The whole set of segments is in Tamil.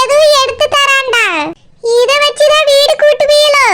எதுவும் எடுத்து தரான்டா இத வச்சு தான் வீடு கூட்டுவீங்களோ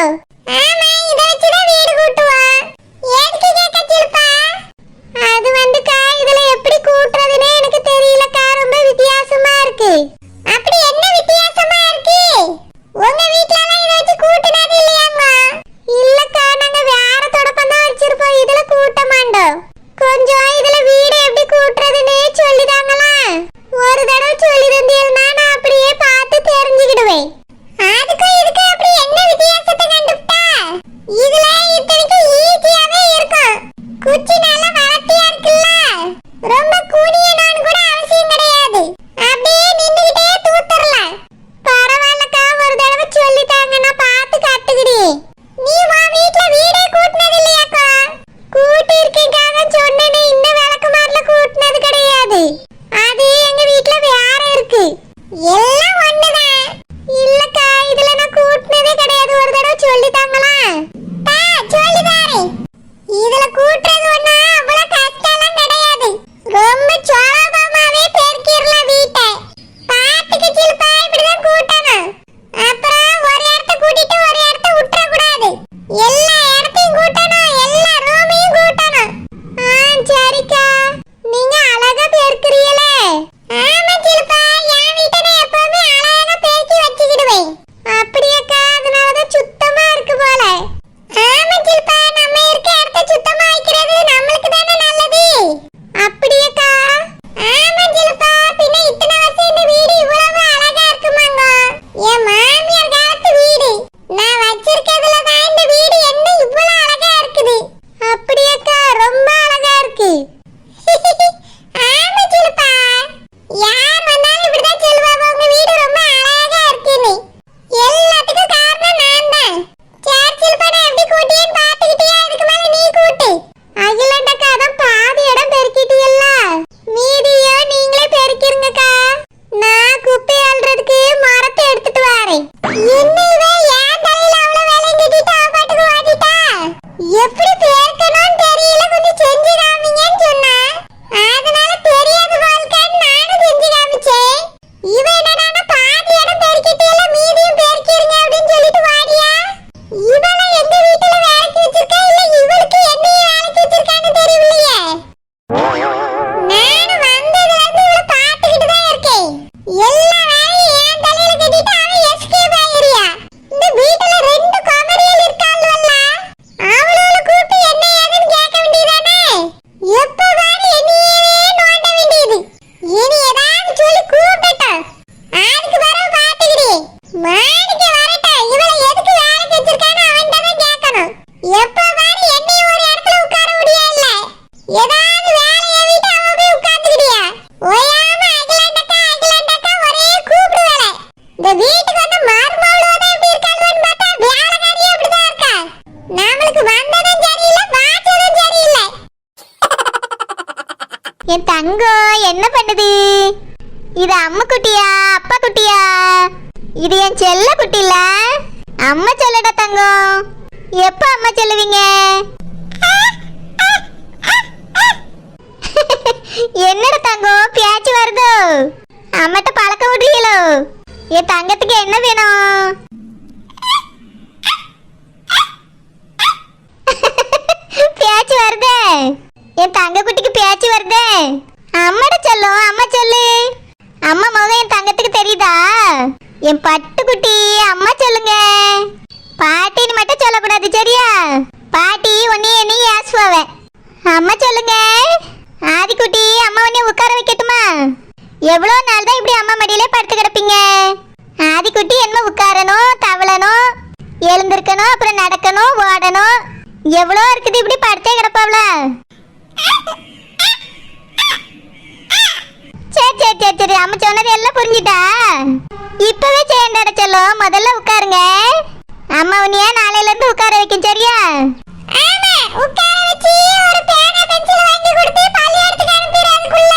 இந்த வீட்டுக்கு வந்து மார்மாவளோ தான் இப்படி இருக்காளுன்னு பார்த்தா வேலைக்காரியே அப்படிதான் இருக்கா நம்மளுக்கு வந்ததும் சரியில்லை வாச்சதும் சரியில்லை. என் தங்கோ என்ன பண்ணுது? இது அம்ம குட்டியா அப்பா குட்டியா? இது என் செல்ல குட்டில? அம்மா சொல்லடா தங்கம் எப்ப அம்மா செல்லுவீங்க? அம்மா முகம் என் தங்கத்துக்கு தெரியுதா? என் பட்டுக்குட்டி அம்மா சொல்லுங்க. பாட்டின்னு மட்டும் சொல்லக்கூடாது சரியா? பாட்டி உன்னைய நீ ஆசுவாவேன் அம்மா சொல்லுங்க. ஆதிக்குட்டி அம்மா உன்னை உட்கார வைக்கட்டுமா? எவ்வளோ நாள் தான் இப்படி அம்மா மடியிலே படுத்து கிடப்பீங்க? ஆதிக்குட்டி என்ன உட்காரணும் தவளணும் எழுந்திருக்கணும் அப்புறம் நடக்கணும் ஓடணும். எவ்வளோ இருக்குது இப்படி படுத்தே கிடப்பாவில சரி சரி சரி அம்மா சொன்னது எல்லாம் புரிஞ்சுட்டா? இப்பவே செய்யண்டாட செல்லோ முதல்ல உட்காருங்க. அம்மா உன்னைய நாளையில இருந்து உட்கார வைக்கும் சரியா? உட்கார வச்சு ஒரு பேனா பென்சில் வாங்கி கொடுத்து பள்ளி எடுத்துக்க அனுப்பிடுறானுக்குள்ள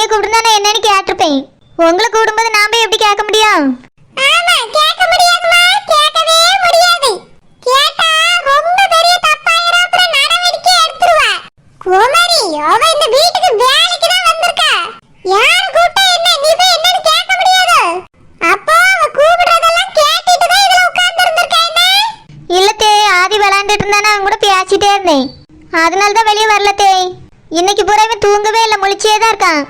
என்னை கூப்பிட்டு நான் என்னன்னு கேட்டிருப்பேன். உங்களை கூடும்போது நான் போய் எப்படி கேட்க முடியும் அதனால தான் வெளியே வரலத்தே இன்னைக்கு பூரா தூங்கவே இல்ல முழிச்சே தான் இருக்கான்.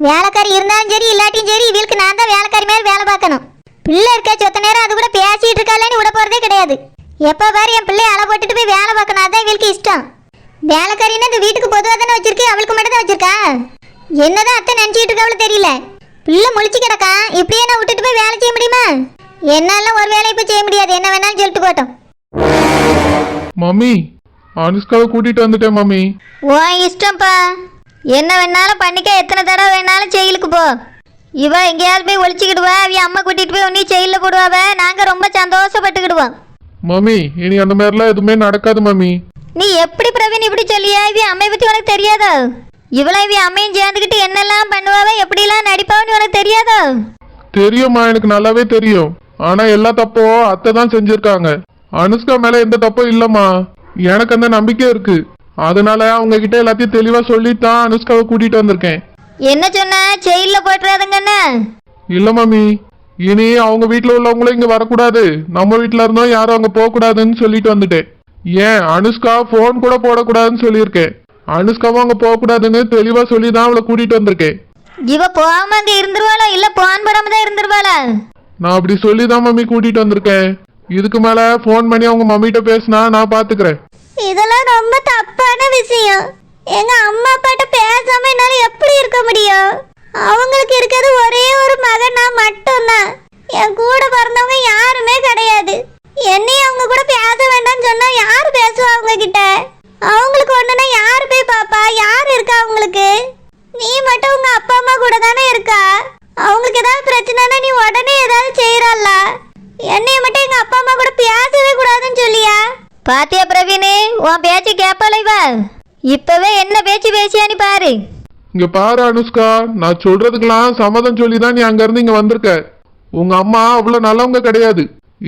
வேலைக்காரி இருந்தாலும் சரி இல்லாட்டியும் சரி இவளுக்கு நான் தான் வேலைக்காரி மேல வேலை பார்க்கணும். பிள்ளை இருக்கா சொத்த நேரம் அது கூட பேசிட்டு இருக்காளேன்னு விட போறதே கிடையாது. எப்ப பாரு என் பிள்ளைய அள போட்டுட்டு போய் வேலை பார்க்கணும் அதான் இவளுக்கு இஷ்டம். வேலைக்காரின்னா இந்த வீட்டுக்கு பொதுவாக தானே வச்சிருக்கு அவளுக்கு மட்டும் தான் வச்சிருக்கா? என்னதான் அத்தை நினைச்சிட்டு இருக்காவளோ தெரியல. பிள்ளை முழிச்சு கிடக்கா இப்படியே நான் விட்டுட்டு போய் வேலை செய்ய முடியுமா? என்னால ஒரு வேலை இப்ப செய்ய முடியாது என்ன வேணாலும் சொல்லிட்டு போட்டோம் மம்மி அனுஷ்காவை கூட்டிட்டு வந்துட்டேன் மம்மி. உன் இஷ்டம்ப்பா. என்ன வேணாலும் பண்ணிக்க எத்தனை தடவை வேணாலும் ஜெயிலுக்கு போ. இவ எங்கேயாவது போய் ஒழிச்சுக்கிடுவா அவ அம்மா கூட்டிட்டு போய் உன்னையும் ஜெயிலில் போடுவாவ நாங்க ரொம்ப சந்தோஷப்பட்டுக்கிடுவோம். மம்மி இனி அந்த மாதிரிலாம் எதுவுமே நடக்காது மம்மி. நீ எப்படி பிரவீன் இப்படி சொல்லியா? இவ அம்மை பத்தி உனக்கு தெரியாதோ? இவளை இவ அம்மையும் சேர்ந்துக்கிட்டு என்னெல்லாம் பண்ணுவாவ எப்படிலாம் நடிப்பாவன்னு உனக்கு தெரியாதோ? தெரியும்மா எனக்கு நல்லாவே தெரியும். ஆனா எல்லா தப்பும் அத்தை தான் செஞ்சிருக்காங்க. அனுஷ்கா மேல எந்த தப்பும் இல்லம்மா. எனக்கு அந்த நம்பிக்கை இருக்கு. அதனால அவங்க கிட்ட எல்லாத்தையும் தெளிவா சொல்லிட்டு தான் அனுஷ்காவை கூட்டிட்டு வந்திருக்கேன். என்ன சொன்ன? ஜெயிலில் போட்டுறாதுங்கண்ணா இல்ல மம்மி இனி அவங்க வீட்ல உள்ளவங்களும் இங்க வரக்கூடாது. நம்ம வீட்ல இருந்தோம் யாரும் அங்க போக கூடாதுன்னு சொல்லிட்டு வந்துட்டேன். ஏன்? அனுஷ்கா ஃபோன் கூட போடக்கூடாதுன்னு சொல்லியிருக்கேன். அனுஷ்காவும் அங்க போக கூடாதுன்னு தெளிவா சொல்லி தான் அவளை கூட்டிட்டு வந்திருக்கேன். இவ போகாம அங்க இருந்துருவாளா? இல்ல போன் படாம தான் இருந்துருவாளா? நான் அப்படி சொல்லி தான் மம்மி கூட்டிட்டு வந்திருக்கேன். இதுக்கு மேல ஃபோன் பண்ணி அவங்க மம்மிட்ட பேசினா நான் பாத்துக்கிறேன். இதெல்லாம் ரொம்ப தப்பான விஷயம். எங்க அம்மா அப்பாட்ட பேசாம என்னால எப்படி இருக்க முடியும்? அவங்களுக்கு இருக்கிறது ஒரே ஒரு மகன் நான் மட்டும்தான். என் கூட பிறந்தவங்க யாருமே கிடையாது. என்னையும் அவங்க கூட பேச வேண்டாம்னு சொன்னா யார் பேசுவா அவங்க கிட்ட அவங்களுக்கு ஒண்ணுனா யாரு போய் பாப்பா? யார் இருக்கா அவங்களுக்கு? நீ மட்டும் உங்க அப்பா அம்மா கூட தானே இருக்கா? அவங்களுக்கு ஏதாவது பிரச்சனைனா நீ உடனே ஏதாவது செய்யறல்ல என்னைய மட்டும் எங்க அப்பா அம்மா கூட பேசவே கூடாதுன்னு சொல்லியா? பாத்தியா பிரவீனு உன் பேச்சு கேப்பால இவ? இப்பவே என்ன பேச்சு பேசியான்னு பாரு. இங்க பாரு அனுஷ்கா நான் சொல்றதுக்கெல்லாம் சம்மதம் சொல்லி தான் நீ அங்க இருந்து இங்க வந்திருக்க. உங்க அம்மா அவ்வளவு நல்லவங்க கிடையாது.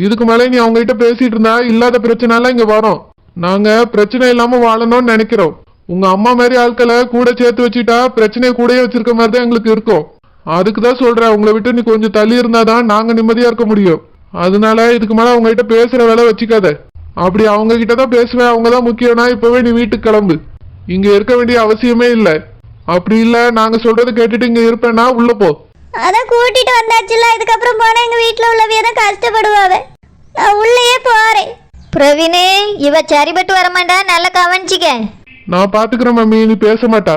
இதுக்கு மேல நீ அவங்க கிட்ட பேசிட்டு இருந்தா இல்லாத பிரச்சனை இங்க வரும். நாங்க பிரச்சனை இல்லாம வாழணும்னு நினைக்கிறோம். உங்க அம்மா மாதிரி ஆட்களை கூட சேர்த்து வச்சுட்டா பிரச்சனையை கூடயே வச்சிருக்க மாதிரி தான் எங்களுக்கு இருக்கும். அதுக்கு தான் சொல்றேன் உங்களை விட்டு நீ கொஞ்சம் தள்ளி இருந்தாதான் நாங்க நிம்மதியா இருக்க முடியும். அதனால இதுக்கு மேல அவங்க கிட்ட பேசுற வேலை வச்சுக்காத. அப்படி அவங்க கிட்ட தான் பேசுவேன். அவங்க தான் முக்கியம்னா இப்பவே நீ வீட்டுக்கு கிளம்பு. இங்க இருக்க வேண்டிய அவசியமே இல்லை. அப்படி இல்ல நாங்க சொல்றது கேட்டுட்டு இங்க இருப்பேன்னா உள்ள போ. அதான் கூட்டிட்டு வந்தாச்சுல இதுக்கப்புறம் போனா எங்க வீட்ல உள்ளவிய தான் கஷ்டப்படுவாவ. நான் உள்ளேயே போறேன். பிரவீனு இவ சரிபட்டு வரமாட்டா? நல்லா கவனிச்சிக்க. நான் பாத்துக்கிறேன் மம்மி நீ பேச மாட்டா.